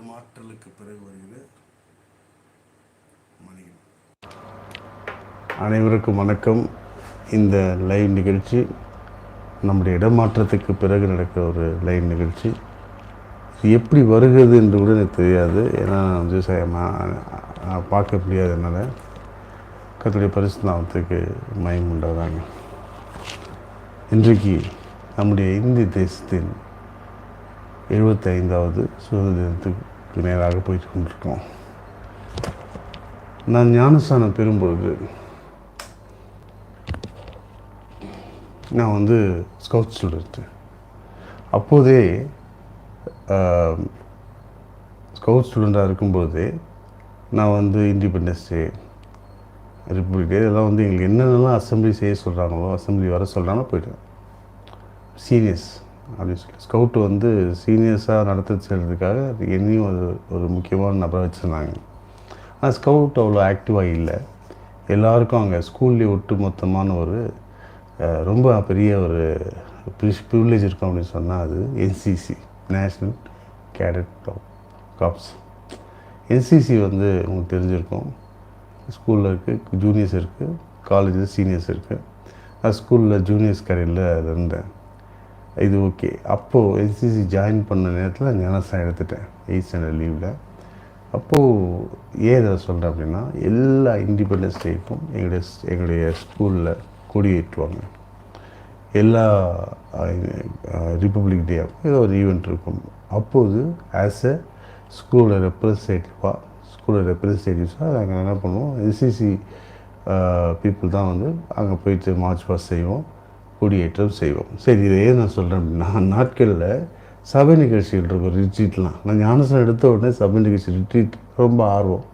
இடமாற்றலுக்கு பிறகு வருகிறது மணிகன் அனைவருக்கும் வணக்கம். இந்த லைவ் நிகழ்ச்சி நம்முடைய இடமாற்றத்துக்கு பிறகு நடக்கிற ஒரு லைவ் நிகழ்ச்சி. இது எப்படி வருகிறது என்று கூட எனக்கு தெரியாது. ஏன்னா விவசாயமாக பார்க்க முடியாது என்னால். கத்துடைய பரிசுநாமத்துக்கு மயம் உண்டாதாங்க இன்றைக்கு நம்முடைய இந்திய தேசத்தின் எழுபத்தி ஐந்தாவது சுதந்திர தினத்துக்கு நேராக போயிட்டு கொண்டிருக்கோம் நான் ஞானஸ்தானம் பெறும்பொழுது நான் வந்து ஸ்கவுட் ஸ்டூடெண்ட்டு அப்போதே ஸ்கவுட் ஸ்டூடெண்ட்டாக இருக்கும்போதே நான் வந்து இண்டிபெண்டன்ஸ் டே ரிப்பப்ளிக் டே இதெல்லாம் வந்து எங்களுக்கு என்னென்னலாம் அசம்பிளி செய்ய சொல்கிறாங்களோ அசம்பிளி வர சொல்கிறாங்களோ போயிட்டேன். சீனியர்ஸ் அப்படின்னு சொல்லி ஸ்கவுட்டு வந்து சீனியர்ஸாக நடத்த செய்கிறதுக்காக என்னையும் ஒரு ஒரு முக்கியமான நபரை வச்சுருந்தாங்க. ஆனால் ஸ்கவுட் அவ்வளோ ஆக்டிவாக இல்லை. எல்லாருக்கும் அங்கே ஸ்கூல்லேயே ஒட்டு மொத்தமான ஒரு ரொம்ப பெரிய ஒரு ப்ரிவிலேஜ் இருக்கும் அப்படின்னு சொன்னால் அது NCC national cadet corps NCC வந்து உங்களுக்கு தெரிஞ்சிருக்கும். ஸ்கூலில் இருக்குது ஜூனியர்ஸ் இருக்குது காலேஜில் சீனியர்ஸ் இருக்குது நான் ஸ்கூலில் ஜூனியர்ஸ் கரையில் இருந்தேன். இது ஓகே. அப்போது என்சிசி ஜாயின் பண்ண நேரத்தில் ஞானஸ்தானம் எடுத்துட்டேன். எயிட் ஸ்டாண்டர்ட் லீவில் அப்போது ஏன் இதை சொல்கிறேன் அப்படின்னா எல்லா இண்டிபெண்டன்ஸ் டேக்கும் எங்களுடைய எங்களுடைய ஸ்கூலில் கொடி ஏற்றுவாங்க எல்லா ரிப்பப்ளிக் டே அப்போ ஏதோ ஒரு ஈவெண்ட் இருக்கும். அப்போது ஆஸ் எ ஸ்கூலில் ரெப்ரஸன்டேட்டிவாக ஸ்கூலில் ரெப்ரஸன்டேட்டிவ்ஸாக நாங்கள் என்ன பண்ணுவோம் என்சிசி பீப்புள் தான் வந்து அங்கே போயிட்டு மார்ச் பாஸ் செய்வோம். கொடியேற்றம் செய்வோம். சரி இதை ஏன் நான் சொல்கிறேன் அப்படின்னா நாட்களில் சபை நிகழ்ச்சிகள் இருக்கும் ரிட்ரீட்லாம் நான் ஞானசனம் எடுத்த உடனே சபை நிகழ்ச்சி ரிட்ரீட் ரொம்ப ஆர்வம்.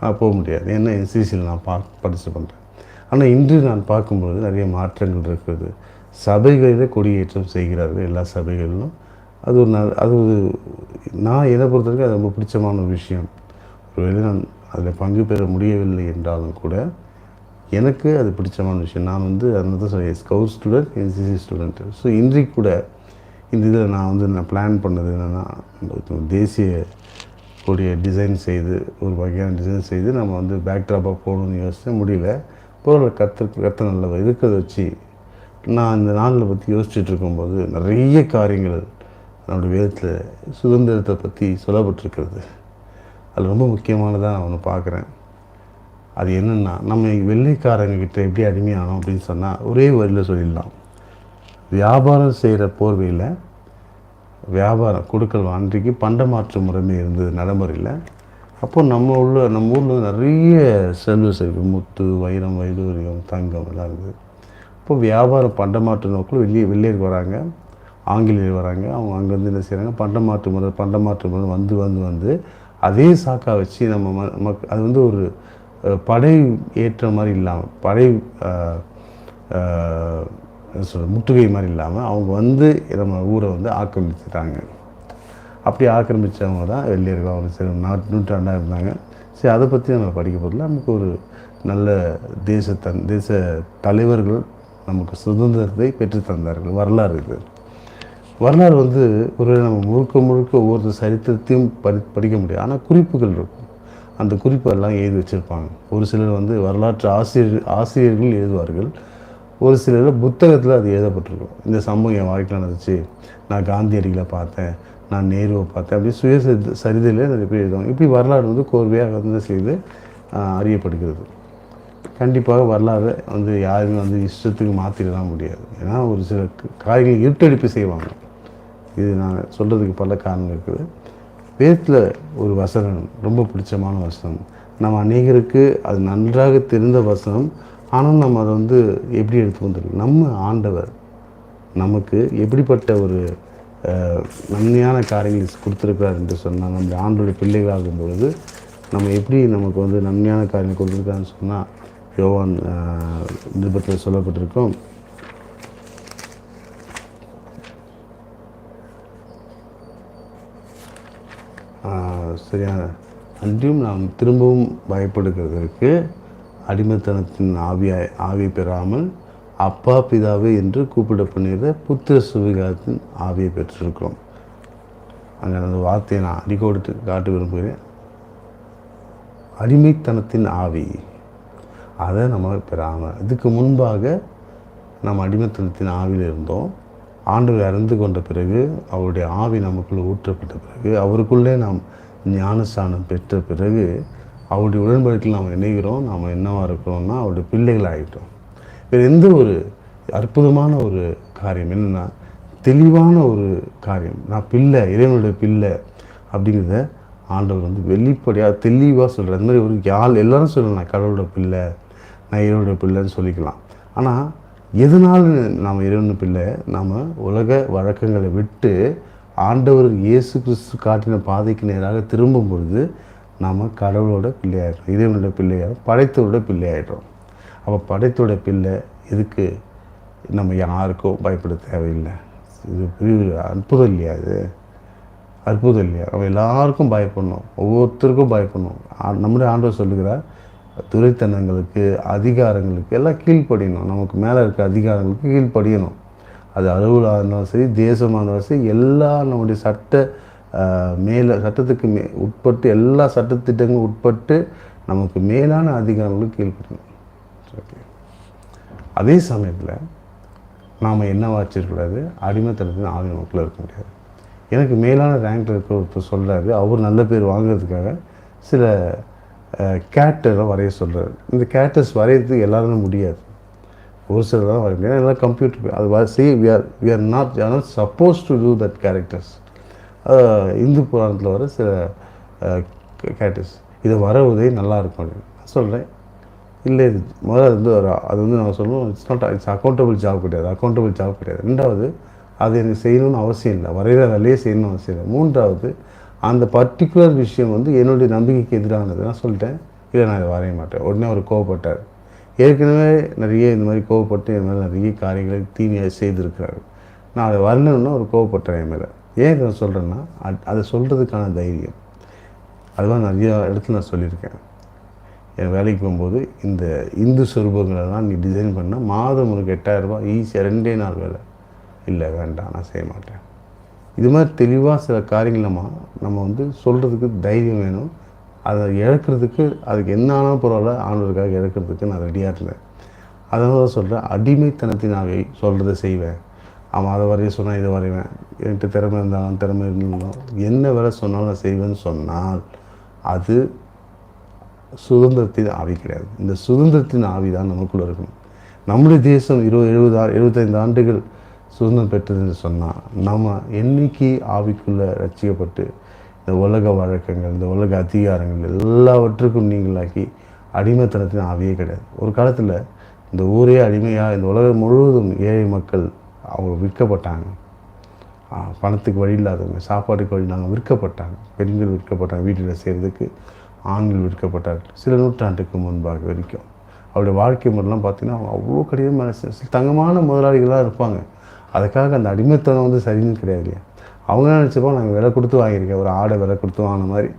நான் போக முடியாது. ஏன்னா என்சிசியில் நான் பா பார்ட்டிசிபேட் பண்ணுறேன் ஆனால் இன்று நான் பார்க்கும்பொழுது நிறைய மாற்றங்கள் இருக்கிறது சபைகளிலே கொடியேற்றம் செய்கிறார்கள் எல்லா சபைகளிலும். அது ஒரு ந- அது ஒரு நான் என்னை பொறுத்தவரைக்கும் அது ரொம்ப பிடிச்சமான ஒரு விஷயம். ஒருவேளை நான் அதில் பங்கு பெற முடியவில்லை என்றாலும் கூட எனக்கு அது பிடிச்சமான விஷயம். நான் வந்து அதனால தான் scout student NCC student so இன்றைக்கு கூட இந்த இதில் நான் வந்து நான் பிளான் பண்ணது என்னென்னா தேசிய கூடிய டிசைன் செய்து ஒரு வகையான டிசைன் செய்து நம்ம வந்து பேக்ட்ராப்பாக போகணும்னு யோசித்தேன் முடியல. பொருளை கற்று கற்று நல்ல இருக்கிறத வச்சு நான் இந்த நாளில் பற்றி யோசிச்சுட்டு இருக்கும்போது நிறைய காரியங்கள் நம்முடைய வேதத்தில் சுதந்திரத்தை பற்றி சொல்லப்பட்டிருக்கிறது. அது ரொம்ப முக்கியமானதாக நான் ஒன்று பார்க்குறேன். அது என்னென்னா நம்ம வெள்ளைக்காரங்ககிட்ட எப்படி அடிமையானோம் அப்படின்னு சொன்னால் ஒரே வரியில் சொல்லிடலாம். வியாபாரம் செய்கிற போர்வையில் வியாபாரம் கொடுக்கல் அன்றைக்கு பண்டமாற்று முறைமை இருந்தது நடைமுறையில். அப்போ நம்ம உள்ள நம்ம ஊரில் நிறைய செல்வ செல்வி முத்து வைரம் வைடூரியம் தங்கம் எல்லாம் இருக்குது. இப்போ வியாபாரம் பண்டமாற்று நோக்கில் வெளியே வெள்ளையர் வராங்க ஆங்கிலேயர் வராங்க அவங்க அங்கேருந்து என்ன செய்கிறாங்க பண்டமாற்று முறை பண்டமாற்று முறை வந்து வந்து வந்து அதே சாக்கா வச்சு நம்ம ம- மக் அது வந்து ஒரு படை ஏற்ற மாதிரி இல்லாமல் படை சொல்கிற முற்றுகை மாதிரி இல்லாமல் அவங்க வந்து நம்ம ஊரை வந்து ஆக்கிரமிச்சிட்டாங்க. அப்படி ஆக்கிரமித்தவங்க தான் வெள்ளையர்கள் அவங்க சில நாட்டு நூற்றாண்டாக இருந்தாங்க. சரி அதை பற்றி நம்ம படிக்க போதில் நமக்கு ஒரு நல்ல தேசத்தன் தேச தலைவர்கள் நமக்கு சுதந்திரத்தை பெற்று தந்தார்கள். வரலாறு இது. வரலாறு வந்து ஒரு நம்ம முழுக்க முழுக்க ஒவ்வொரு சரித்திரத்தையும் படி படிக்க முடியும். ஆனால் குறிப்புகள் இருக்கும். அந்த குறிப்பெல்லாம் எழுதி வச்சுருப்பாங்க. ஒரு சிலர் வந்து வரலாற்று ஆசிரியர் ஆசிரியர்கள் எழுதுவார்கள். ஒரு சிலர் புத்தகத்தில் அது எழுதப்பட்டிருக்கும். இந்த சம்பவம் என் வாழ்க்கையில் நடந்துச்சு. நான் காந்தியடிகளை பார்த்தேன். நான் நேருவை பார்த்தேன். அப்படி சுய சரித- சரிதையில் நிறைய பேர் எழுதுவாங்க. இப்படி வரலாறு வந்து கோர்வையாக வந்து செய்து அறியப்படுகிறது. கண்டிப்பாக வரலாறு வந்து யாருமே வந்து இஷ்டத்துக்கு மாற்றிடலாம் முடியாது. ஏன்னா ஒரு சில க- இருட்டடிப்பு செய்வாங்க. இது நான் சொல்கிறதுக்கு பல காரணங்கள் இருக்குது. வேதத்தில் ஒரு வசனம் ரொம்ப பிடிச்சமான வசனம். நம்ம அநேகருக்கு அது நன்றாக தெரிந்த வசனம் ஆனால் நம்ம அதை வந்து எப்படி எடுத்து வந்துருக்கோம் நம்ம ஆண்டவர் நமக்கு எப்படிப்பட்ட ஒரு நன்மையான காரியங்களை கொடுத்துருக்கிறார் என்று சொன்னால் நம்ம ஆண்டோடைய பிள்ளைகளாகும் பொழுது நம்ம எப்படி நமக்கு வந்து நன்மையான காரியங்கள் கொடுத்துருக்காருன்னு சொன்னால் யோவான் நிருபத்தில் சொல்லப்பட்டிருக்கோம். சரியான அன்றியும் நாம் திரும்பவும் பயப்படுகிறதற்கு அடிமைத்தனத்தின் ஆவியாய் ஆவி பெறாமல் அப்பா பிதாவே என்று கூப்பிடப்படுகிற புத்திர சுவிகாரத்தின் ஆவியை பெற்றிருக்கிறோம். அங்கே அந்த வார்த்தையை நான் அடிக்கோடு காட்ட விரும்புகிறேன். அடிமைத்தனத்தின் ஆவி. அதை நம்ம பெறாமல் இதுக்கு முன்பாக நம்ம அடிமைத்தனத்தின் ஆவியில் இருந்தோம். ஆண்டவர் அறிந்து கொண்ட பிறகு அவருடைய ஆவி நமக்குள்ளே ஊற்றப்பட்ட பிறகு அவருக்குள்ளே நாம் ஞானஸ்தானம் பெற்ற பிறகு அவருடைய உடன்படிக்கையில் நாம் இணைகிறோம் நாம் என்னவாக இருக்கிறோம்னா அவருடைய பிள்ளைகள் ஆகிட்டோம் வேறு எந்த ஒரு அற்புதமான ஒரு காரியம் என்னென்னா தெளிவான ஒரு காரியம். நான் பிள்ளை இறைவனுடைய பிள்ளை அப்படிங்கிறத ஆண்டவர் வந்து வெளிப்படையாக தெளிவாக சொல்கிறார் அந்த மாதிரி ஒரு யாழ் எல்லாரும் சொல்லலாம் நான் கடவுளோட பிள்ளை நான் இறைவனுடைய பிள்ளைன்னு சொல்லிக்கலாம். ஆனால் எதனால் நாம் இறைவன் பிள்ளை? நாம் உலக வழக்கங்களை விட்டு ஆண்டவர் இயேசு கிறிஸ்து காட்டின பாதைக்கு நேராக திரும்பும் பொழுது நாம் கடவுளோட பிள்ளையாயிடும் இறைவனோட பிள்ளையாயிடும் படைத்தோட பிள்ளையாயிடும் அப்போ படைத்தோட பிள்ளை இதுக்கு நம்ம யாருக்கும் பயப்பட தேவையில்லை? இது பெரிய அற்புதம் இல்லையா இது? அற்புதம் இல்லையா? நம்ம எல்லாருக்கும் பயப்படணும். ஒவ்வொருத்தருக்கும் பயப்படணும். ஆ- நம்முடைய ஆண்டவர் சொல்லுகிறார் துறைத்தனங்களுக்கு அதிகாரங்களுக்கு எல்லாம் கீழ்ப்படியணும். நமக்கு மேலே இருக்க அதிகாரங்களுக்கு கீழ்ப்படியணும். அது அலுவலாக இருந்தாலும் சரி தேசமாக இருந்தாலும் சரி எல்லா நம்முடைய சட்ட மேலே சட்டத்துக்கு மே உட்பட்டு எல்லா சட்டத்திட்டங்களும் உட்பட்டு நமக்கு மேலான அதிகாரங்களுக்கு கீழ்ப்படியணும். ஓகே. அதே சமயத்தில் நாம் என்ன வச்சிருக்கூடாது அடிமைத்தனத்தின் ஆவி நமக்குள்ள இருக்க முடியாது. எனக்கு மேலான ரேங்கில் இருக்க ஒருத்தர் சொல்கிறாரு அவர் நல்ல பேர் வாங்குறதுக்காக சில கேரக்டரை வரைய சொல்கிறார் இந்த கேரக்டர்ஸ் வரைகிறதுக்கு எல்லாருமே முடியாது. ஒரு சிலர் தான் வரைய முடியாது. எல்லாம் கம்ப்யூட்டர் அது we- we are we are not are not supposed to do that characters Hindu புராணத்தில் வர சில கேரக்டர்ஸ் இதை வரவுதே நல்லா இருக்கும் அப்படின்னு. நான் சொல்கிறேன் இல்லை இது முதல்ல அது வந்து ஒரு அது வந்து நான் சொல்லுவோம் it's not it's accountable job கிடையாது. அக்கௌண்டபிள் ஜாப் கிடையாது. ரெண்டாவது அது எனக்கு செய்யணும்னு அவசியம் இல்லை. வரைகிற வேலையே செய்யணும்னு அவசியம் இல்லை. மூன்றாவது அந்த பர்டிகுலர் விஷயம் வந்து என்னுடைய நம்பிக்கைக்கு எதிரானது. நான் சொல்லிட்டேன். இல்லை நான் இதை வரைய மாட்டேன். உடனே அவர் கோவப்பட்டார். ஏற்கனவே நிறைய இந்த மாதிரி கோவப்பட்டு என் மேலே நிறைய காரியங்களை தீமையாக செய்திருக்கிறாரு. நான் அதை வரணும்னா ஒரு கோவப்பட்டேன் என் மேலே. ஏன் இதை சொல்கிறேன்னா அதை சொல்கிறதுக்கான தைரியம். அதுதான் நிறைய இடத்துல நான் சொல்லியிருக்கேன். என் வேலைக்கு போகும்போது இந்த இந்து சொரூபங்களெல்லாம் நீ டிசைன் பண்ணால் மாதம் உங்களுக்கு எட்டாயிரம் ரூபாய் ஈஸியாக ரெண்டே நாள் வேலை. இல்லை வேண்டாம் நான் செய்ய மாட்டேன். இது மாதிரி தெளிவாக சில காரியங்கள் நம்ம நம்ம வந்து சொல்கிறதுக்கு தைரியம் வேணும். அதை இழக்கிறதுக்கு அதுக்கு என்ன ஆனாலும் பரவாயில்ல ஆண்டவருக்காக இழக்கிறதுக்கு நான் ரெடியாக இருந்தேன் அதனால தான் சொல்கிறேன் அடிமைத்தனத்தினாவே சொல்கிறத செய்வேன். அவன் அதை வரைய சொன்னால் இதை வரைவேன். என்கிட்ட திறமை இருந்தாலும் திறமை இருந்தாலும் என்ன வேலை சொன்னாலும் நான் செய்வேன்னு சொன்னால் அது சுதந்திரத்தின் ஆவி கிடையாது. இந்த சுதந்திரத்தின் ஆவி தான் நமக்குள்ளே இருக்கணும். நம்முடைய தேசம் இருபது எழுபது எழுபத்தைந்து ஆண்டுகள் சுதந்திரம் பெற்றதுன்னு சொன்னால் நம்ம என்னைக்கு ஆவிக்குள்ளே ரட்சிக்கப்பட்டு இந்த உலக வழக்கங்கள் இந்த உலக அதிகாரங்கள் எல்லாவற்றுக்கும் நீங்களாக்கி அடிமைத்தனத்தின் ஆவியே கிடையாது. ஒரு காலத்தில் இந்த ஊரே அடிமையாக இந்த உலகம் முழுவதும் ஏழை மக்கள் அவங்க விற்கப்பட்டாங்க. பணத்துக்கு வழி இல்லாதவங்க சாப்பாட்டுக்கு வழி இல்லாமல் விற்கப்பட்டாங்க. பெண்கள் விற்கப்பட்டாங்க வீட்டில் செய்கிறதுக்கு ஆண்கள் விற்கப்பட்டார்கள். சில நூற்றாண்டுக்கு முன்பாக வரைக்கும். அவருடைய வாழ்க்கை முறைலாம் பார்த்திங்கன்னா அவங்க அவ்வளோ கடினமான சில தங்கமான முதலாளிகளாக இருப்பாங்க. அதுக்காக அந்த அடிமைத்தனம் வந்து சரின்னு கிடையாது இல்லையா? அவங்க நினச்சப்போ நினச்சிப்போம் நாங்கள் விலை கொடுத்து வாங்கியிருக்கேன். ஒரு ஆடை விலை கொடுத்து வாங்கின மாதிரி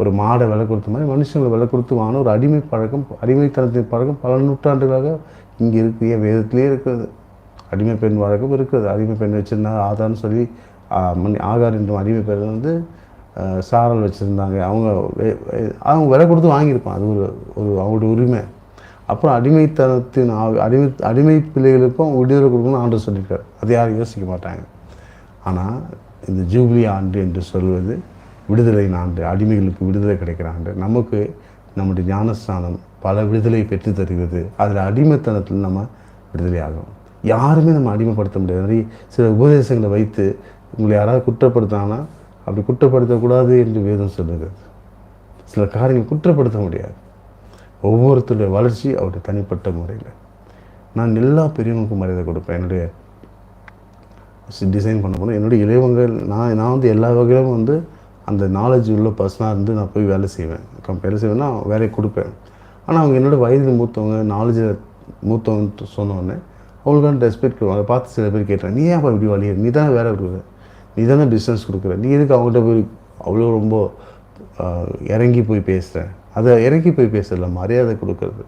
ஒரு மாடை விலை கொடுத்த மாதிரி மனுஷங்களை விலை கொடுத்து வாங்கின ஒரு அடிமை பழக்கம் அடிமைத்தனத்தின் பழக்கம் பல நூற்றாண்டுகளாக இங்கே இருக்கு. ஏன் வேதத்திலே இருக்கிறது அடிமை பெண் வழக்கம் இருக்குது. அடிமை பெண் வச்சுருந்தா ஆதான்னு சொல்லி மணி ஆகார் என்ற அடிமை பெண் வந்து சாரல் வச்சுருந்தாங்க. அவங்க அவங்க விலை கொடுத்து வாங்கியிருப்பான். அது ஒரு ஒரு அவங்களோட உரிமை. அப்புறம் அடிமைத்தனத்தின் அடிமை அடிமை பிள்ளைகளுக்கும் விடுதலை கொடுக்கணும்னு ஆண்டு சொல்லியிருக்காரு. அதை யாரும் யோசிக்க மாட்டாங்க. ஆனால் இந்த ஜூப்ளி ஆண்டு என்று சொல்வது விடுதலையின் ஆண்டு அடிமைகளுக்கு விடுதலை கிடைக்கிற ஆண்டு. நமக்கு நம்முடைய ஞானஸ்தானம் பல விடுதலை பெற்று தருகிறது. அதில் அடிமைத்தனத்தில் நம்ம விடுதலை ஆகும் யாருமே நம்ம அடிமைப்படுத்த முடியாது. நிறைய சில உபதேசங்களை வைத்து உங்களை யாராவது குற்றப்படுத்தினா அப்படி குற்றப்படுத்தக்கூடாது என்று வேதம் சொல்லுகிறது. சில காரியங்கள் குற்றப்படுத்த முடியாது. ஒவ்வொருத்தருடைய வளர்ச்சி அவருடைய தனிப்பட்ட முறையில். நான் எல்லா பெரியவங்களுக்கும் மரியாதை கொடுப்பேன். என்னுடைய டிசைன் பண்ண போனால் என்னுடைய இளையவங்கள் நான் நான் வந்து எல்லா வகையிலும் வந்து அந்த நாலேஜ் உள்ள பர்சனாக இருந்து நான் போய் வேலை செய்வேன். கம் வேலை செய்வேன்னா வேலையை கொடுப்பேன். ஆனால் அவங்க என்னோட வயதில் மூத்தவங்க நாலேஜில் மூத்தவங்க சொன்னோடனே அவங்களுக்கான ரெஸ்பெக்ட் கொடுக்கும் அதை பார்த்து சில பேர் கேட்டேன் நீ ஏன் இப்படி வழிய நீ தானே வேலை கொடுக்குற? நீ தானே பிஸ்னஸ் கொடுக்குற? நீ எதுக்கு அவங்ககிட்ட போய் அவ்வளோ ரொம்ப இறங்கி போய் பேசுகிறேன் அதை இறக்கி போய் பேசல மரியாதை கொடுக்கறது.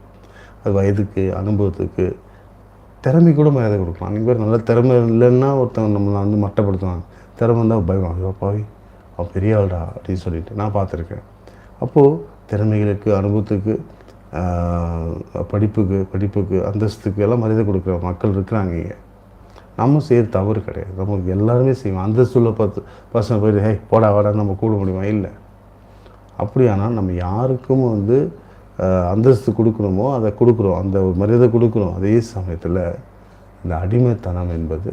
அது வயதுக்கு அனுபவத்துக்கு திறமை கூட மரியாதை கொடுக்கலாம். அன்றைக்கு பேர் நல்ல திறமை இல்லைன்னா ஒருத்தவங்க நம்மளை வந்து மட்டப்படுத்துவாங்க திறமை இருந்தால் பயமா? ஐயோ பாவி அவன் பெரிய ஆள்டா அப்படின்னு சொல்லிட்டு நான் பார்த்துருக்கேன். அப்போது திறமைகளுக்கு அனுபவத்துக்கு படிப்புக்கு படிப்புக்கு அந்தஸ்துக்கு எல்லாம் மரியாதை கொடுக்குற மக்கள் இருக்கிறாங்க இங்கே. நம்ம செய்கிற தவறு கிடையாது. நமக்கு எல்லாருமே செய்வோம். அந்தஸ்துள்ள பத்து பசங்க போயிட்டு ஹே போடா வாடா நம்ம கூட முடியுமா? இல்லை. அப்படியானால் நம்ம யாருக்கும் வந்து அந்தஸ்து கொடுக்கணுமோ அதை கொடுக்குறோம். அந்த ஒரு மரியாதை கொடுக்குறோம். அதே சமயத்தில் இந்த அடிமைத்தனம் என்பது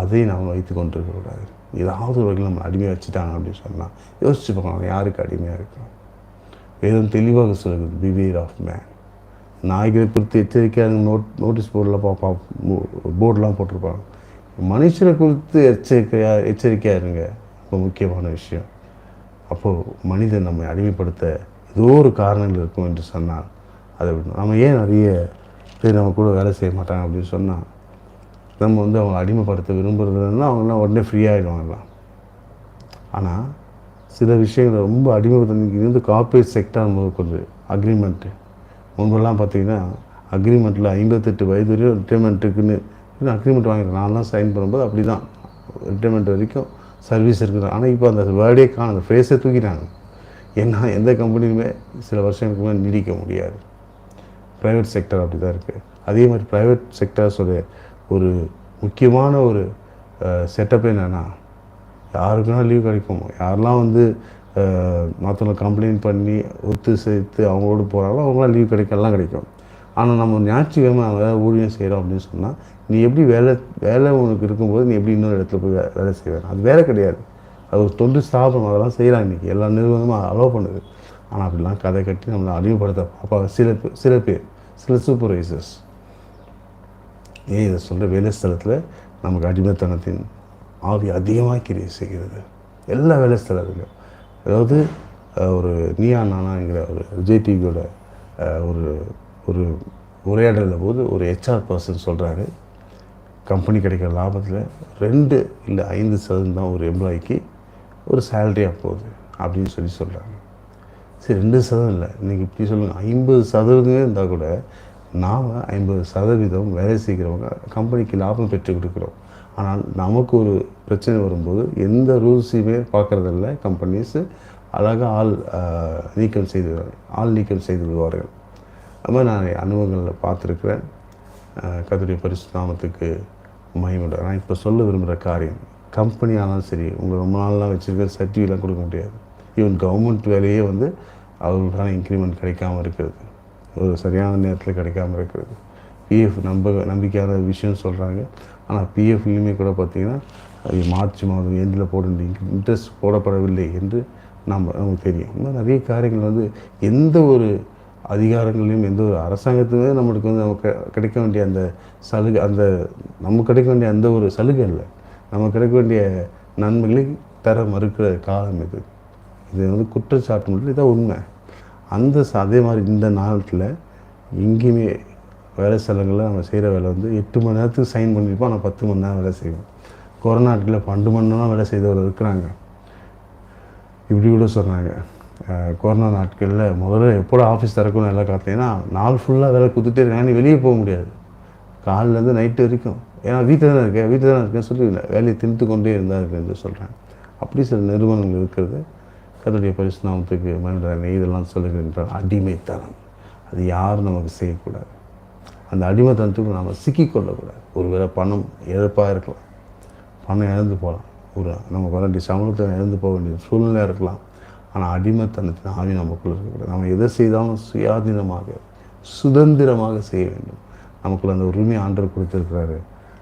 அதை நாம் வைத்து கொண்டிருக்கக்கூடாது. ஏதாவது ஒரு வகையில் நம்ம அடிமையாக வச்சுட்டாங்க அப்படின்னு சொன்னால் யோசிச்சு பார்க்கலாம் யாருக்கு அடிமையாக இருக்கணும் வேதம் தெளிவாக சொல்கிறது பிவேர் ஆஃப் மேன் நாய்களை குறித்து எச்சரிக்கையாக நோட் நோட்டீஸ் போர்டில் பார்ப்பா போர்டெலாம் போட்டிருப்பாங்க. மனுஷனை குறித்து எச்சரிக்கையாக எச்சரிக்கையாக இருங்க. ரொம்ப முக்கியமான விஷயம். அப்போது மனிதன் நம்மை அடிமைப்படுத்த ஏதோ ஒரு காரணங்கள் இருக்கும் என்று சொன்னால் அதை விடணும். நம்ம ஏன் நிறைய பேர் நம்ம கூட வேலை செய்ய மாட்டாங்க அப்படின்னு சொன்னால் நம்ம வந்து அவங்களை அடிமைப்படுத்த விரும்புகிறதுனா அவங்களாம் உடனே ஃப்ரீயாகிடுவாங்கலாம் ஆனால் சில விஷயங்களை ரொம்ப அடிமைப்படுத்தி இருந்து கார்ப்பரேட் செக்டார் முதற்கொண்டு அக்ரிமெண்ட்டு முன்பெல்லாம் பார்த்தீங்கன்னா அக்ரிமெண்ட்டில் ஐம்பத்தெட்டு வயது வரையும் ரிட்டைர்மெண்ட்டுக்குன்னு அக்ரிமெண்ட் வாங்கிடுறேன் நான்லாம் சைன் பண்ணும்போது அப்படி தான் ரிட்டைர்மெண்ட் வரைக்கும் சர்வீஸ் இருக்குது. ஆனால் இப்போ அந்த வேர்டே காணும் அந்த ஃப்ரேஸே தூக்கிட்டாங்க. ஏன்னா எந்த கம்பெனியுமே சில வருஷங்களுக்கு மேலே நீடிக்க முடியாது. ப்ரைவேட் செக்டர் அப்படி தான் இருக்குது அதே மாதிரி ப்ரைவேட் செக்டர்ஸோடைய ஒரு முக்கியமான ஒரு செட்டப் என்னென்னா யாருக்குன்னா லீவ் கிடைக்கும் யாரெல்லாம் வந்து மற்றவங்க கம்ப்ளைண்ட் பண்ணி ஒத்து சேர்த்து அவங்களோட போகிறாங்களோ அவங்களாம் லீவ் கிடைக்கலாம் கிடைக்கும். ஆனால் நம்ம ஞாயிற்றுக்கிழமை அவங்க ஏதாவது ஊழியம் செய்கிறோம் அப்படின்னு சொன்னால் நீ எப்படி வேலை வேலை உனக்கு இருக்கும்போது நீ எப்படி இன்னொரு இடத்துல போய் வேலை செய்வேன் அது வேலை கிடையாது. அது ஒரு தொண்டு ஸ்தாபனம் அதெல்லாம் செய்கிறாங்க இன்றைக்கி எல்லா நிறுவனமும் அலோவ் பண்ணுது. ஆனால் அப்படிலாம் கதை கட்டி நம்மளை அறிமுகப்படுத்த பார்ப்பாங்க சில பேர் சில பேர் சில சூப்பர்வைசர்ஸ் ஏன் இதை சொல்கிற வேலை ஸ்தலத்தில் நமக்கு அடிமைத்தனத்தின் ஆவி அதிகமாக கிரியை செய்கிறது. எல்லா வேலை ஸ்தலத்துலையும் அதாவது ஒரு நீயா நானாங்கிற ஒரு விஜய் டிவியோட ஒரு ஒரு உரையாடலில் போது ஒரு ஹெச்ஆர் பர்சன் சொல்கிறாரு கம்பெனி கிடைக்கிற லாபத்தில் ரெண்டு இல்லை ஐந்து சதவீதம் தான் ஒரு எம்ப்ளாய்க்கு ஒரு சேலரியாக போகுது அப்படின்னு சொல்லி சொல்கிறாங்க சரி ரெண்டு சதவீதம் இல்லை. இன்றைக்கி இப்படி சொல்லுங்கள் ஐம்பது சதவீதமே இருந்தால் கூட நாம் ஐம்பது சதவீதம் வேலை செய்கிறவங்க கம்பெனிக்கு லாபம் பெற்று கொடுக்குறோம். ஆனால் நமக்கு ஒரு பிரச்சனை வரும்போது எந்த ரூல்ஸையுமே பார்க்குறதில்ல. கம்பெனிஸு அழகாக ஆள் நீக்கம் செய்து ஆள் நீக்கம் செய்து விடுவார்கள். அது மாதிரி நான் அனுபவங்களில் பார்த்துருக்குறேன். கத்துடைய பரிசுநாமத்துக்கு மகிமுட நான் இப்போ சொல்ல விரும்புகிற காரியம் கம்பெனியானாலும் சரி உங்களை ரொம்ப நாள்லாம் வச்சுருக்க சர்டிஃபிகேட்லாம் கொடுக்க முடியாது. ஈவன் கவர்மெண்ட் வேலையே வந்து அவர்களுக்கான இன்க்ரிமெண்ட் கிடைக்காம இருக்கிறது. ஒரு சரியான நேரத்தில் கிடைக்காம இருக்கிறது. பிஎஃப் நம்ப நம்பிக்கையான விஷயம் சொல்கிறாங்க ஆனால் பிஎஃப்லையுமே கூட பார்த்திங்கன்னா அது மார்ச் மாதம் எண்டில் போட இன்ட்ரெஸ்ட் போடப்படவில்லை என்று நம்ம நமக்கு தெரியும். இன்னும் நிறைய காரியங்கள் வந்து எந்த ஒரு அதிகாரங்களையும் எந்த ஒரு அரசாங்கத்துமே நம்மளுக்கு வந்து நமக்கு கிடைக்க வேண்டிய அந்த சலுகை அந்த நமக்கு கிடைக்க வேண்டிய அந்த ஒரு சலுகை இல்லை நமக்கு கிடைக்க வேண்டிய நன்மைகளை தர மறுக்கிற காலம் இது. இது வந்து குற்றச்சாட்டு மட்டும் இதான் உண்மை. அந்த அதே மாதிரி இந்த நாளத்தில் எங்கேயுமே வேலை ஸ்தலங்களில் நம்ம செய்கிற வேலை வந்து எட்டு மணி நேரத்துக்கு சைன் பண்ணியிருப்போம் ஆனால் பத்து மணி நேரம் வேலை செய்வோம். கொரோனாட்டில் பன்னெண்டு மணி நேரம் வேலை செய்தவர் இருக்கிறாங்க. இப்படி கூட சொன்னாங்க. கொரோனா நாட்களில் முதல்ல எப்போட ஆஃபீஸ் திறக்கணும் எல்லாம் காத்தீங்கன்னா நாள் ஃபுல்லாக வேலை கொடுத்துட்டே இருக்காங்க. வெளியே போக முடியாது. காலிலேருந்து நைட்டு வரைக்கும். ஏன்னா வீட்டில் தான் இருக்கேன் வீட்டில் தான் இருக்கேன் சொல்லி வேலையை திணித்து கொண்டே இருந்தார் என்று சொல்கிறேன் அப்படி சில நிறுவனங்கள் இருக்கிறது. கருடைய பரிசுநாமத்துக்கு மனிதனை இதெல்லாம் சொல்லுகின்றார் அடிமைத்தனம். அது யாரும் நமக்கு செய்யக்கூடாது. அந்த அடிமைத்தனத்துக்கு நம்ம சிக்கிக்கொள்ளக்கூடாது. ஒருவேளை பணம் இழப்பாக இருக்கலாம். பணம் இழந்து போகலாம். ஒரு நமக்கு வர வேண்டிய சம்பளத்தை இழந்து போக வேண்டிய சூழ்நிலையாக இருக்கலாம். ஆனால் அடிமைத்தனத்தின் ஆவி நமக்குள்ளே இருக்கக்கூடாது. நம்ம எதை செய்தாலும் சுயாதீனமாக சுதந்திரமாக செய்ய வேண்டும். நமக்குள்ள அந்த உரிமை ஆண்டர் கொடுத்துருக்கிறாரு.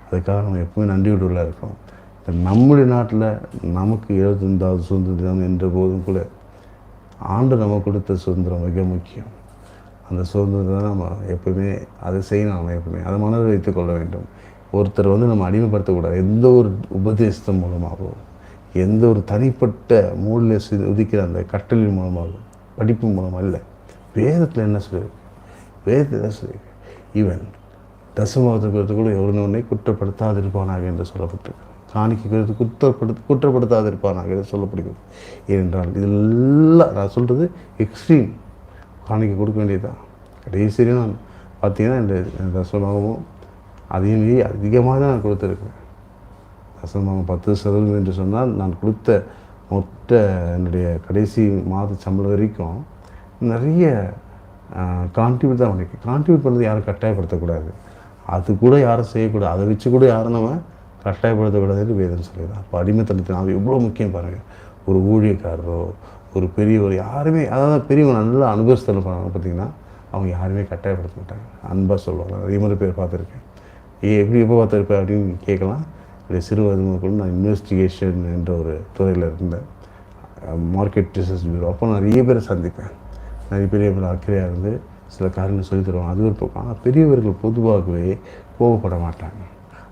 அதுக்காக நம்ம எப்பவுமே நன்றியுள்ள இருக்கோம் இந்த நம்முடைய நாட்டில் நமக்கு எழுபத்தஞ்சாவது சுதந்திரம் என்ற போதும் கூட ஆண்டு நம்ம கொடுத்த சுதந்திரம் மிக முக்கியம். அந்த சுதந்திரத்தை நம்ம எப்பவுமே அதை செய்யணும் நம்ம எப்பவுமே அதை மனதில் வைத்துக்கொள்ள வேண்டும். ஒருத்தர் வந்து நம்ம அடிமைப்படுத்தக்கூடாது. எந்த ஒரு உபதேசத்தின் மூலமாகவும். எந்த ஒரு தனிப்பட்ட மூலில் உதிக்கிற அந்த கட்டளின் மூலமாக படிப்பு மூலமாக இல்லை வேதத்தில் என்ன சொல்லியிருக்கு? வேதத்தில் என்ன சொல்லியிருக்கு? ஈவன் தசமாவத்தை குறித்து கூட எவனொன்னை குற்றப்படுத்தாதிருப்பானாக என்று சொல்லப்பட்டிருக்கு. காணிக்கை குறித்து குற்றப்படுத்த குற்றப்படுத்தாதிருப்பானாக என்று சொல்லப்படுகிறது. ஏனென்றால் இதெல்லாம் நான் சொல்கிறது எக்ஸ்ட்ரீம் காணிக்கை கொடுக்க வேண்டியதுதான். கடைசி நான் பார்த்தீங்கன்னா இந்த தசமாகவும் அதையும் மீறி அதிகமாக தான் நான் கொடுத்துருக்கேன் தசமாகவும் பத்து சதவீதம் என்று சொன்னால் நான் கொடுத்த மொத்த என்னுடைய கடைசி மாத சம்பளம் வரைக்கும் நிறைய கான்ட்ரிபியூட் தான் பண்ணியிருக்கேன். கான்ட்ரிபியூட் பண்ணது யாரும் கட்டாயப்படுத்தக்கூடாது. அது கூட யாரும் செய்யக்கூடாது. அதை வச்சு கூட யாரும் நம்ம கட்டாயப்படுத்தக்கூடாதுன்னு வேதம் சொல்லிடுறோம் அப்போ அடிமைத்தனத்தின் ஆவி எவ்வளோ முக்கியம் பாருங்கள் ஒரு ஊழியக்காரரோ ஒரு பெரியவர் யாருமே அதாவது பெரியவங்க நல்லா அனுபவத்தில் பண்ணுவாங்க பார்த்தீங்கன்னா அவங்க யாருமே கட்டாயப்படுத்த மாட்டாங்க. அன்பாக சொல்லுவாங்க. நிறைய முறை பேர் பார்த்துருக்கேன். ஏ எப்படி எப்போ பார்த்துருப்பேன் அப்படின்னு கேட்கலாம். என்னுடைய சிறு வயது நான் இன்வெஸ்டிகேஷன் என்ற ஒரு துறையில் இருந்தேன். மார்க்கெட் ரிசர்ச் பியூரோ அப்போ நிறைய பேரை சந்திப்பேன். நிறைய பெரிய பேர் அக்கறையாக இருந்து சில காரணங்கள் சொல்லித் தருவாங்க. அது ஒரு பக்கம். ஆனால் பெரியவர்கள் பொதுவாகவே கோபப்பட மாட்டாங்க.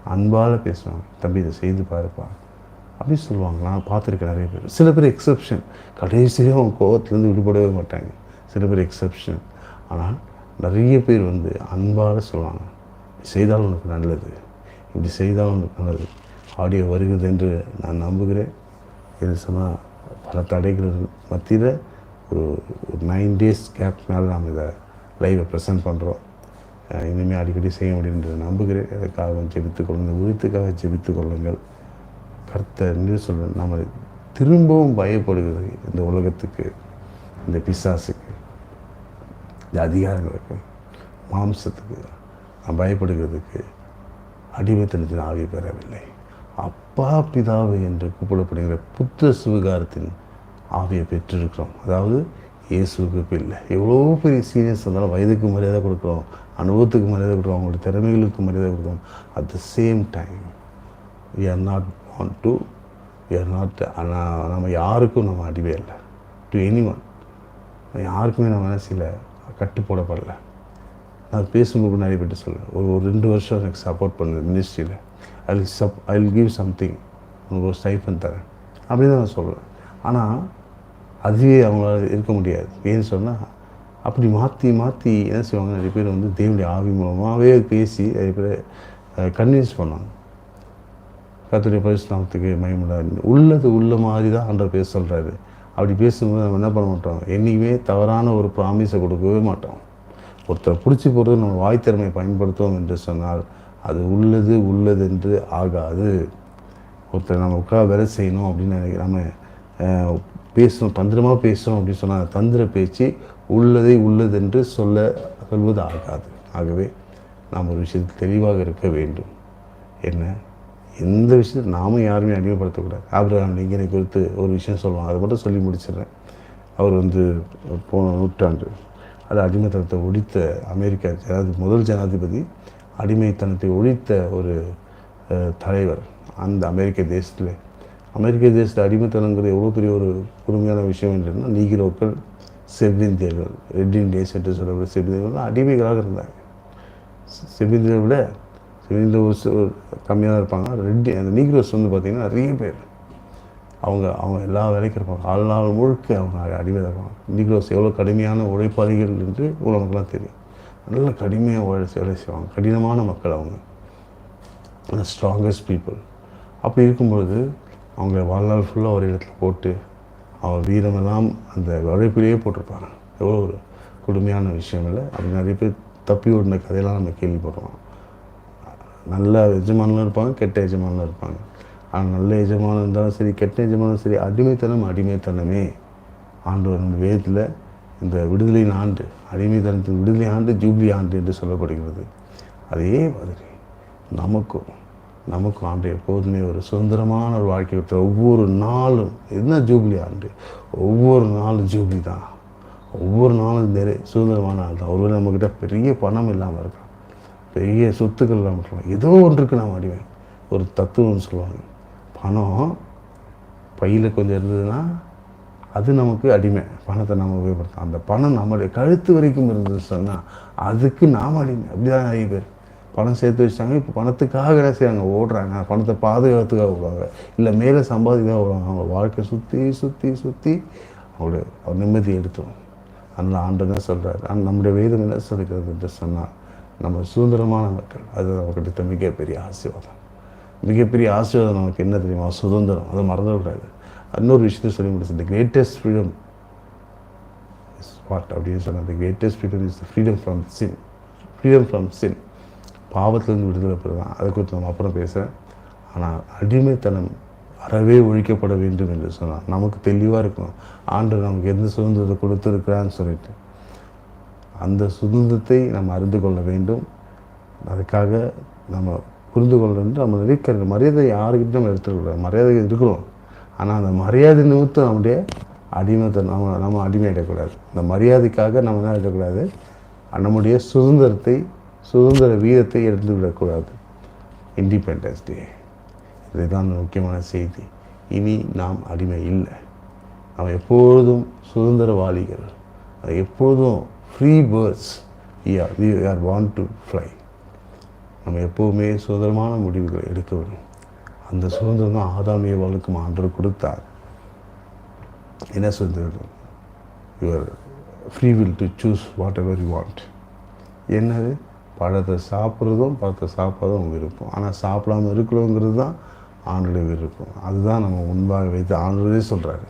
அன்பால் பேசுவாங்க. தம்பி இதை செய்து பாருப்பா. அப்படி சொல்லுவாங்க. நான் பார்த்துருக்கேன் நிறைய பேர். சில பேர் எக்ஸப்ஷன் கடைசியாக அவங்க கோவத்துலேருந்து விடுபடவே மாட்டாங்க. சில பேர் எக்ஸப்ஷன் ஆனால் நிறைய பேர் வந்து அன்பால் சொல்லுவாங்க. செய்தால் உனக்கு நல்லது. இப்படி செய்தால் உனக்கு நல்லது. ஆடியோ வருகிறது என்று நான் நம்புகிறேன். என்று சொன்னால் பல தடைகள் மத்தியில் ஒரு ஒரு நைன் டேஸ் கேப் மேலே நாம் இதை லைவை ப்ரெசென்ட் பண்ணுறோம் இனிமேல் அடிக்கடி செய்ய முடியும் என்று நம்புகிறேன். இதற்காக ஜெபித்து கொள்ளுங்கள் உரித்துக்காக ஜெபித்து கொள்ளுங்கள். கர்த்தர் என்று சொல்ல நம்ம திரும்பவும் பயப்படுகிறது இந்த உலகத்துக்கு இந்த பிசாசுக்கு இந்த அதிகாரங்களுக்கு மாம்சத்துக்கு. நான் பயப்படுகிறதுக்கு அடிமைத்தனத்தின் ஆவி பெறவில்லை. அப்பா பிதாவு என்று கூப்பிடப்படுகிற புத்த சுவிகாரத்தின் ஆவியை பெற்றிருக்கிறோம். அதாவது இயேசுக்கு பிள்ளை எவ்வளோ பெரிய சீனியர்ஸ் இருந்தாலும் வயதுக்கு மரியாதை கொடுக்குறோம் அனுபவத்துக்கு மரியாதை கொடுக்குறோம் அவங்களோட திறமைகளுக்கு மரியாதை கொடுக்குறோம். At the same time we are not want to we are not நம்ம யாருக்கும் நம்ம அடிவே இல்லை டு எனி ஒன் யாருக்குமே நம்ம மனசில் கட்டு போடப்படல. நான் பேசும்போது நிறைய பேர்ட்டு சொல்லுவேன் ஒரு ஒரு ரெண்டு வருஷம் எனக்கு சப்போர்ட் பண்ணுது மினிஸ்ட்ரியில் I sub I will give something உனக்கு ஒரு ஸ்டைஃபன் தரேன். அப்படின்னு நான் சொல்கிறேன் ஆனால் அதுவே அவங்களால இருக்க முடியாது. ஏன்னு சொன்னால் அப்படி மாற்றி மாற்றி என்ன செய்வாங்க நிறைய பேர் வந்து தேவனுடைய ஆவி மூலமாகவே பேசி நிறைய பேர் கன்வின்ஸ் பண்ணுவாங்க. கத்துடைய பரிசுநாமத்துக்கு மயமுடா உள்ளது உள்ள மாதிரி தான் அன்றை பேச சொல்கிறாரு அப்படி பேசும்போது நம்ம என்ன பண்ண மாட்டோம்? என்றைக்குமே தவறான ஒரு ப்ராமிஸை கொடுக்கவே மாட்டோம். ஒருத்தரை பிடிச்சி போகிறது நம்ம வாய் திறமையை பயன்படுத்துவோம் என்று சொன்னால் அது உள்ளது உள்ளதென்று ஆகாது. ஒருத்தர் நம்ம உட்கார வேலை செய்யணும் அப்படின்னு நினைக்கிறாம நம்ம பேசணும் தந்திரமாக பேசணும் அப்படின்னு சொன்னால் தந்திர பேச்சு உள்ளதை உள்ளதென்று சொல்ல சொல்வது ஆகாது. ஆகவே நாம் ஒரு விஷயத்தில் தெளிவாக இருக்க வேண்டும். என்ன? எந்த விஷயத்தை நாமும் யாருமே அடிமைப்படுத்தக்கூடாது. ஆபிரகாம் லிங்கனை குறித்து ஒரு விஷயம் சொல்லுவாங்க அதை மட்டும் சொல்லி முடிச்சிடுறேன். அவர் வந்து போன நூற்றாண்டு அது அடிமைத்தனத்தை ஒழித்த அமெரிக்கா ஜனாதிபதி முதல் ஜனாதிபதி அடிமைத்தனத்தை ஒழித்த ஒரு தலைவர் அந்த அமெரிக்க தேசத்தில். அமெரிக்க தேசத்தில் அடிமைத்தனங்கிறது எவ்வளோ பெரிய ஒரு கொடுமையான விஷயம் இல்லைன்னா நீகிரோக்கள் செவ்விந்தியர்கள் ரெட் இண்டியன்ஸ் என்று சொல்லக்கூடிய செவ்விந்தியர்கள் அடிமைகளாக இருந்தாங்க. செவ்விந்தியரை விட செவ்விந்திய ஒரு கம்மியாக இருப்பாங்க. ரெட் அந்த நீக்ரோஸ் வந்து பார்த்திங்கன்னா நிறைய பேர். அவங்க அவங்க எல்லா வேலைக்கும் இருப்பாங்க. ஆள் நாள் முழுக்க அவங்க அடிமையாக இருப்பாங்க. நீக்ரோஸ் எவ்வளோ கடுமையான உழைப்பாளிகள் என்று உலகம்லாம் தெரியும். நல்ல கடுமையாக வேலை வேலை செய்வாங்க. கடினமான மக்கள் அவங்க. ஸ்ட்ராங்கஸ்ட் பீப்புள் அப்படி இருக்கும்பொழுது அவங்க வாழ்நாள் ஃபுல்லாக ஒரு இடத்துல போட்டு அவள் வீரமெல்லாம் அந்த உழைப்பிலேயே போட்டிருப்பாங்க. எவ்வளோ ஒரு கொடுமையான விஷயம் இல்லை. அப்படி நிறைய பேர் தப்பி ஓடின கதையெல்லாம் நம்ம கேள்விப்படுறோம். நல்ல எஜமானும் இருப்பாங்க கெட்ட எஜமானும் இருப்பாங்க. ஆனால் நல்ல எஜமானம் இருந்தாலும் சரி கெட்ட எஜமானும் சரி அடிமைத்தனம் அடிமைத்தனமே. ஆண்டு நம்ம வேதத்தில் இந்த விடுதலையின் ஆண்டு அடிமைத்தனத்தின் விடுதலை ஆண்டு ஜூப்ளி ஆண்டு என்று சொல்லப்படுகிறது. அதே மாதிரி நமக்கும் நமக்கும் ஆண்டு எப்போதுமே ஒரு சுதந்திரமான ஒரு வாழ்க்கை விட்டு ஒவ்வொரு நாளும் என்ன ஜூப்ளி ஆண்டு? ஒவ்வொரு நாளும் ஜூப்ளி தான். ஒவ்வொரு நாளும் நிறைய சுதந்திரமான ஆள் தான். ஒருவேளை நம்மக்கிட்ட பெரிய பணம் இல்லாமல் இருக்கலாம். பெரிய சொத்துக்கள் இல்லாமல் இருக்கலாம். ஏதோ ஒன்றுக்கு நாம் அடிமை. ஒரு தத்துவம்னு சொல்லுவாங்க. பணம் பையில் கொஞ்சம் இருந்ததுன்னா அது நமக்கு அடிமை. பணத்தை நம்ம உபயோகப்படுத்தலாம். அந்த பணம் நம்மளுடைய கழுத்து வரைக்கும் இருந்தது சொன்னால் அதுக்கு நாம் அடிமை. அப்படிதான் நிறைய பேர். பணம் சேர்த்து வச்சாங்க இப்போ பணத்துக்காக என்ன செய்றாங்க? ஓடுறாங்க. பணத்தை பாதுகாத்துக்காக ஓடுவாங்க இல்லை மேலே சம்பாதிக்காக ஓடுவாங்க அவங்க வாழ்க்கை சுற்றி சுற்றி சுற்றி அவங்களுடைய அவர் நிம்மதி எடுத்துரும். அதனால் ஆண்டு என்ன சொல்கிறார் நம்முடைய வேதம் என்ன சொல்கிறது என்று சொன்னால் நம்ம சுதந்திரமான மக்கள். அது நமக்கு கிடைத்த மிகப்பெரிய ஆசீர்வாதம். மிகப்பெரிய ஆசீர்வாதம் நமக்கு என்ன தெரியுமா? சுதந்திரம். அதை மறந்துவிடாது இன்னொரு விஷயத்த சொல்லி முடிச்சு the greatest freedom is what அப்படின்னு சொன்னால் the greatest freedom is freedom from sin freedom from sin பாவத்திலேருந்து விடுதலை பெறலாம். அதை குறித்து நம்ம அப்புறம் பேசுகிறேன் ஆனால் அடிமைத்தனம் அறவே ஒழிக்கப்பட வேண்டும் என்று சொன்னால் நமக்கு தெளிவாக இருக்கணும். ஆண்டு நமக்கு எந்த சுதந்திரத்தை கொடுத்துருக்கிறான்னு சொல்லிட்டு. அந்த சுதந்திரத்தை நம்ம அறிந்து கொள்ள வேண்டும். அதுக்காக நம்ம புரிந்து கொள்ள வேண்டும். நம்ம இருக்கிற மரியாதை யாருக்கிட்டும் நம்ம எடுத்துக்கூடாது மரியாதை இருக்கிறோம் ஆனால் அந்த மரியாதை நிமித்தம் நம்முடைய அடிமத்தை நம்ம நம்ம அடிமையிடக்கூடாது இந்த மரியாதைக்காக நம்ம என்ன இருக்கக்கூடாது நம்முடைய சுதந்திரத்தை சுதந்திர வீதத்தை எடுத்து விடக்கூடாது. இண்டிபெண்டன்ஸ் டே இதுதான் முக்கியமான செய்தி. இனி நாம் அடிமை இல்லை. நம்ம எப்பொழுதும் சுதந்திரவாளிகள் எப்பொழுதும் free birds are we are want to fly நம்ம எப்போவுமே சுதந்திரமான முடிவுகளை எடுக்க வேண்டும். அந்த சுதந்திரம் தான் ஆதாம் ஏவாளுக்கு ஆண்டு கொடுத்தார். என்ன சுதந்திரம்? Your free will to choose whatever you want என்னது? பழத்தை சாப்பிட்றதும் பழத்தை சாப்பிட்றதும் விருப்பம். ஆனால் சாப்பிடாம இருக்கிறோங்கிறது தான் ஆண்டுடைய விருப்பம். அதுதான் நம்ம முன்பாக வைத்து ஆண்டுகளே சொல்கிறாரு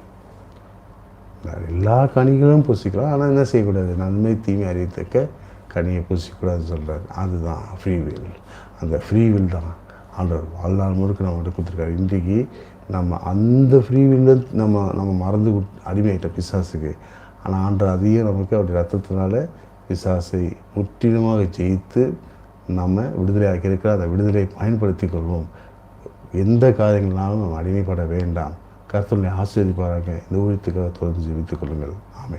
எல்லா கனிகளும் பூசிக்கலாம். ஆனால் என்ன செய்யக்கூடாது? நன்மை தீமை அறியத்தக்க கனியை பூசிக்கூடாதுன்னு சொல்கிறாரு அதுதான் ஃப்ரீ வில் அந்த ஃப்ரீ வில் தான். ஆண்டவர் வாழ்நாள் முழுக்க நம்மகிட்ட கொடுத்துருக்காரு. இன்றைக்கி நம்ம அந்த ஃப்ரீ வில்ல நம்ம நம்ம மறந்து விட்- அடிமையாயிட்ட பிசாசுக்கு. ஆனால் ஆண்டவர் அதையும் நமக்கு அப்படி ரத்தத்தினால பிசாசை முற்றிலுமாக ஜெயித்து நம்ம விடுதலை ஆக்கியிருக்கிற அந்த விடுதலையை பயன்படுத்தி கொள்வோம். எந்த காரியங்களாலும் நம்ம அடிமைப்பட வேண்டாம். கர்த்தருடைய ஆசீர்வதிப்பாராக. இந்த ஊழியத்துக்காக தொடர்ந்து ஜெபித்துக் கொள்ளுங்கள். ஆமே